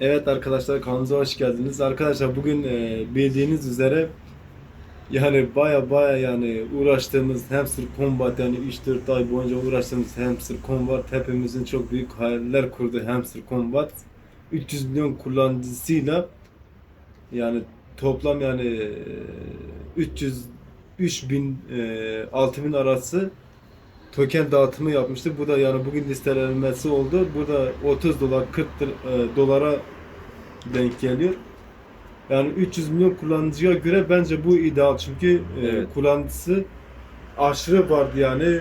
Evet arkadaşlar kanalımıza hoş geldiniz. Arkadaşlar bugün e, bildiğiniz üzere yani baya baya yani uğraştığımız Hamster Combat yani 3-4 ay boyunca uğraştığımız Hamster Combat hepimizin çok büyük hayaller kurduğu Hamster Combat 300 milyon kullanıcısıyla yani toplam yani e, 300 3000 e, 6000 arası token dağıtımı yapmıştı. Bu da yani bugün listelenmesi oldu. Burada 30 dolar 40 dır- e, dolara denk geliyor. Yani 300 milyon kullanıcıya göre bence bu ideal çünkü e, Evet. kullanıcısı aşırı vardı yani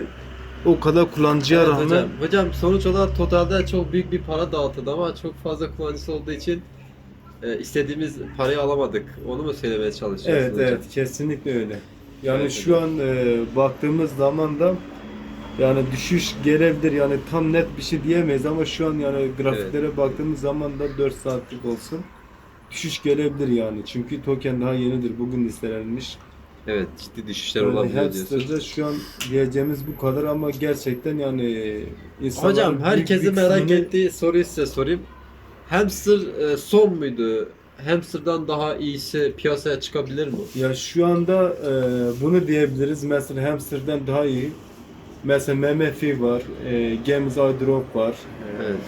o kadar kullanıcıya Evet rağmen hocam. Hocam sonuç olarak totalde çok büyük bir para dağıtıldı ama çok fazla kullanıcısı olduğu için e, istediğimiz parayı alamadık. Onu mu söylemeye çalışıyorsunuz Evet hocam? evet kesinlikle öyle. Yani Evet, şu an e, baktığımız zaman da yani düşüş gelebilir yani tam net bir şey diyemeyiz ama şu an yani grafiklere baktığımız zaman da 4 saatlik olsun düşüş gelebilir yani. Çünkü token daha yenidir. Bugün listelenmiş. Evet, ciddi düşüşler Yani olabiliyor Hamster'da diyorsunuz. şu an diyeceğimiz bu kadar ama gerçekten yani insanlar Hocam herkesin merak kısmını- ettiği soruyu size sorayım. Hamster e, son muydu? Hamster'dan daha iyisi piyasaya çıkabilir mi? Ya şu anda e, bunu diyebiliriz. Mesela Hamster'dan daha iyi. Mesela MMF var, e, Games Drop var, e, Evet.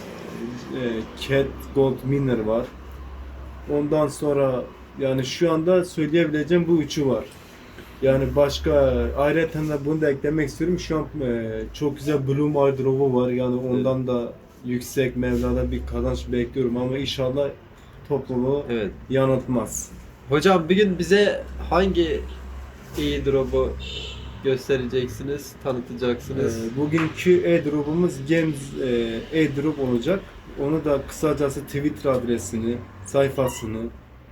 e, Cat Gold Miner var. Ondan sonra yani şu anda söyleyebileceğim bu üçü var. Yani başka ayrıca da bunu da eklemek istiyorum. Şu an e, çok güzel Bloom Airdrop'u var. Yani ondan da yüksek mevlada bir kazanç bekliyorum ama inşallah toplumu Evet. yanıltmaz. Hocam bugün bize hangi iyi drop'u göstereceksiniz, tanıtacaksınız? Ee, bugünkü airdrop'umuz Games e, airdrop olacak. Onu da kısacası Twitter adresini, sayfasını,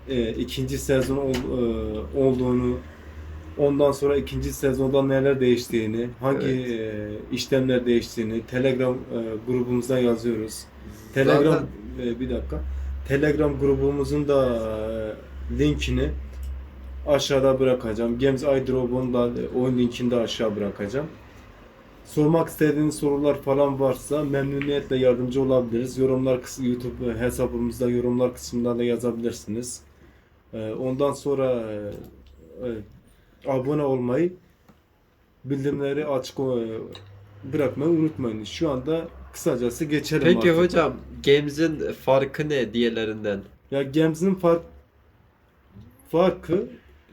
e, ikinci sezon ol- e, olduğunu, ondan sonra ikinci sezonda neler değiştiğini, hangi e, işlemler değiştiğini Telegram e, grubumuza yazıyoruz. Telegram Zaten- e, bir dakika. Telegram grubumuzun da e, linkini aşağıda bırakacağım. Games iDrop'un da e, o linkini de aşağı bırakacağım. Sormak istediğiniz sorular falan varsa memnuniyetle yardımcı olabiliriz. Yorumlar kısmı YouTube hesabımızda yorumlar kısmında da yazabilirsiniz. E, Ondan sonra e, abone olmayı, bildirimleri açık bırakmayı unutmayın. Şu anda kısacası geçelim Peki artık. hocam, Games'in farkı ne diğerlerinden? Ya Games'in fark farkı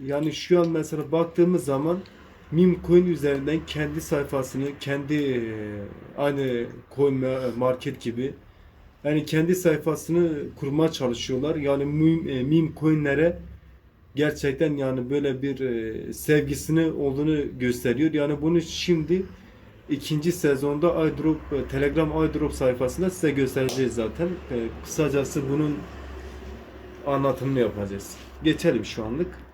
yani şu an mesela baktığımız zaman meme coin üzerinden kendi sayfasını kendi e, aynı coin ma- market gibi yani kendi sayfasını kurmaya çalışıyorlar. Yani meme, e, coinlere gerçekten yani böyle bir e, sevgisini olduğunu gösteriyor. Yani bunu şimdi ikinci sezonda iDrop e, Telegram iDrop sayfasında size göstereceğiz zaten. E, kısacası bunun anlatımını yapacağız. Geçelim şu anlık.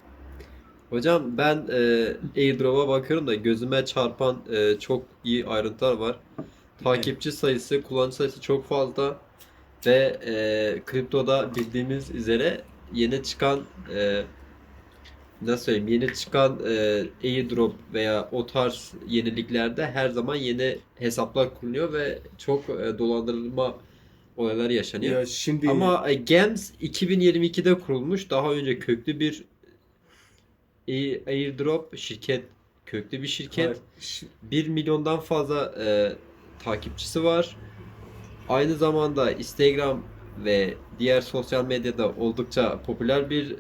Hocam ben e, airdrop'a bakıyorum da gözüme çarpan e, çok iyi ayrıntılar var. Takipçi sayısı, kullanıcı sayısı çok fazla ve e, kriptoda bildiğimiz üzere yeni çıkan e, nasıl söyleyeyim yeni çıkan e, airdrop veya o tarz yeniliklerde her zaman yeni hesaplar kuruluyor ve çok e, dolandırılma olayları yaşanıyor. Ya şimdi Ama e, Gems 2022'de kurulmuş. Daha önce köklü bir Air- airdrop şirket, köklü bir şirket. Hayır, şi- 1 milyondan fazla e, takipçisi var. Aynı zamanda Instagram ve diğer sosyal medyada oldukça popüler bir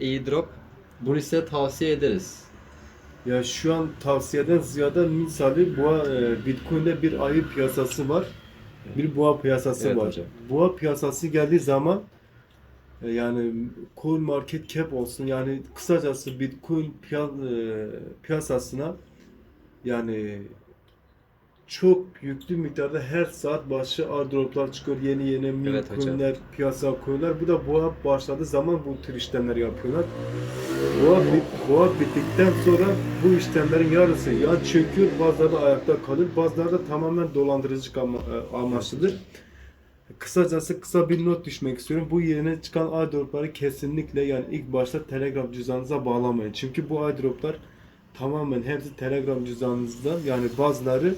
airdrop. Bunu size tavsiye ederiz. ya şu an tavsiyeden ziyade misali boğa e, Bitcoin'de bir ayı piyasası var. Bir boğa piyasası Evet var. hocam. Boğa piyasası geldiği zaman yani coin market cap olsun yani kısacası Bitcoin e, piyasasına yani çok yüklü miktarda her saat başı airdroplar çıkıyor. Yeni yeni meme Evet hocam. coinler piyasaya koyuyorlar. Bu da boğa başladığı zaman bu tür işlemler yapıyorlar. Boğa, boğa bittikten sonra bu işlemlerin yarısı ya çöküyor, bazıları ayakta kalır, bazıları da tamamen dolandırıcılık ama, e, amaçlıdır. Kısacası kısa bir not düşmek istiyorum. Bu yeni çıkan airdropları kesinlikle yani ilk başta Telegram cüzdanınıza bağlamayın. Çünkü bu airdroplar tamamen hepsi Telegram cüzdanınızda yani bazıları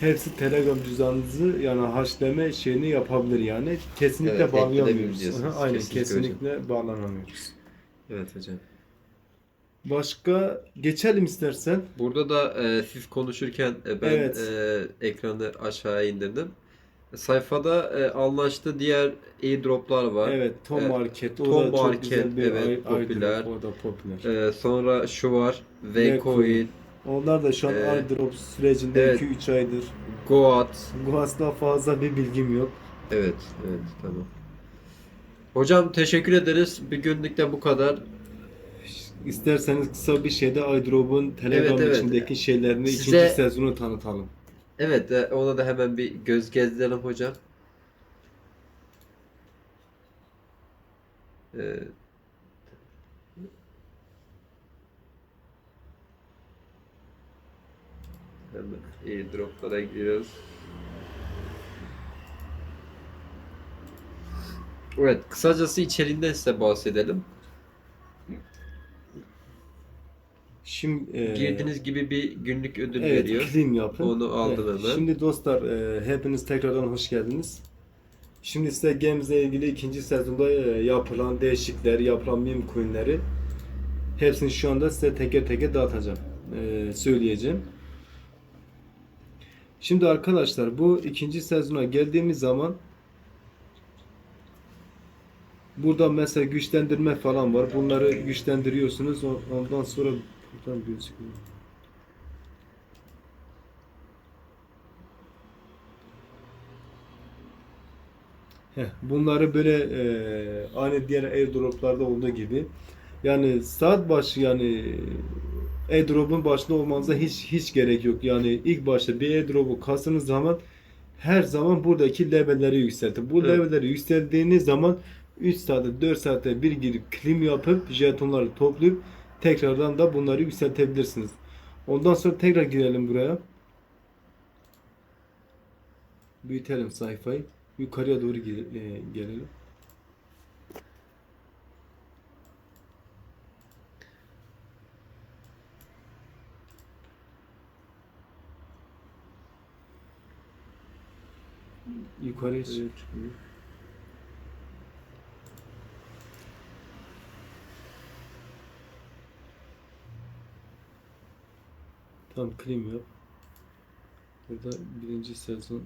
hepsi Telegram cüzdanınızı yani haşleme şeyini yapabilir yani. Kesinlikle Evet, bağlayamıyoruz. Aha, Aynen Kesinlikle kesinlikle, bağlanamıyoruz. Evet hocam. Başka geçelim istersen. Burada da e, siz konuşurken e, ben Evet. e, ekranı aşağıya indirdim. Sayfada e, anlaştığı diğer airdroplar var. Evet, Tom Evet. Market. O Tom da çok Market, güzel bir evet, popüler. O da popüler. E, sonra şu var. Vcoin. Onlar da şu an Ee, airdrop sürecinde evet. 2-3 aydır. Goat. Bu asla fazla bir bilgim yok. Evet, evet, tamam. Hocam teşekkür ederiz. Bir günlük de bu kadar. İsterseniz kısa bir şeyde airdrop'un Telegram Evet, evet. içindeki şeylerini Size- ikinci sezonu tanıtalım. Evet, e, ona da hemen bir göz gezdirelim hocam. Ee, hemen airdroplara giriyoruz. Evet, kısacası içeriğinden size bahsedelim. Şimdi e, Girdiğiniz gibi bir günlük ödül evet, veriyor. claim yapın. Onu aldım Evet, hemen. Şimdi dostlar e, hepiniz tekrardan hoş geldiniz. Şimdi size Games'le ilgili ikinci sezonda e, yapılan değişiklikler, yapılan meme coinleri hepsini şu anda size teker teker dağıtacağım. E, söyleyeceğim. Şimdi arkadaşlar bu ikinci sezona geldiğimiz zaman burada mesela güçlendirme falan var. Bunları güçlendiriyorsunuz. Ondan sonra buradan gözüküyor. Heh, bunları böyle e, aynı diğer airdroplarda olduğu gibi yani saat başı yani airdrop'un başında olmanıza hiç hiç gerek yok. Yani ilk başta bir airdrop'u kastığınız zaman her zaman buradaki levelleri yükseltin. Bu Evet. levelleri yükselttiğiniz zaman 3 saatte 4 saatte bir girip claim yapıp jetonları toplayıp tekrardan da bunları yükseltebilirsiniz. Ondan sonra tekrar girelim buraya. Büyütelim sayfayı. Yukarıya doğru e, gelelim. Yukarıya çık. Claim yap. Burada birinci sezon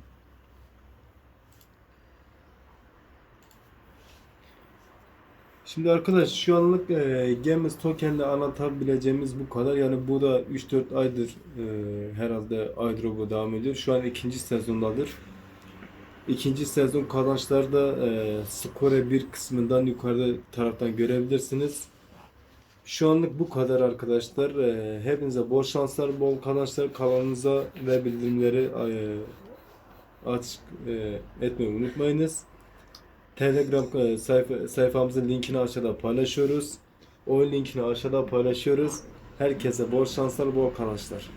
Şimdi arkadaş şu anlık e, Gems Token'le anlatabileceğimiz bu kadar. Yani bu da 3-4 aydır e, herhalde airdrop'a devam ediyor. Şu an ikinci sezondadır. İkinci sezon kazançları da e, Skore 1 kısmından yukarıda taraftan görebilirsiniz. Şu anlık bu kadar arkadaşlar. E, hepinize bol şanslar, bol kazançlar. Kanalınıza ve bildirimleri e, açık e, etmeyi unutmayınız. Telegram e, sayfa, sayfamızın linkini aşağıda paylaşıyoruz. O linkini aşağıda paylaşıyoruz. Herkese bol şanslar, bol kazançlar.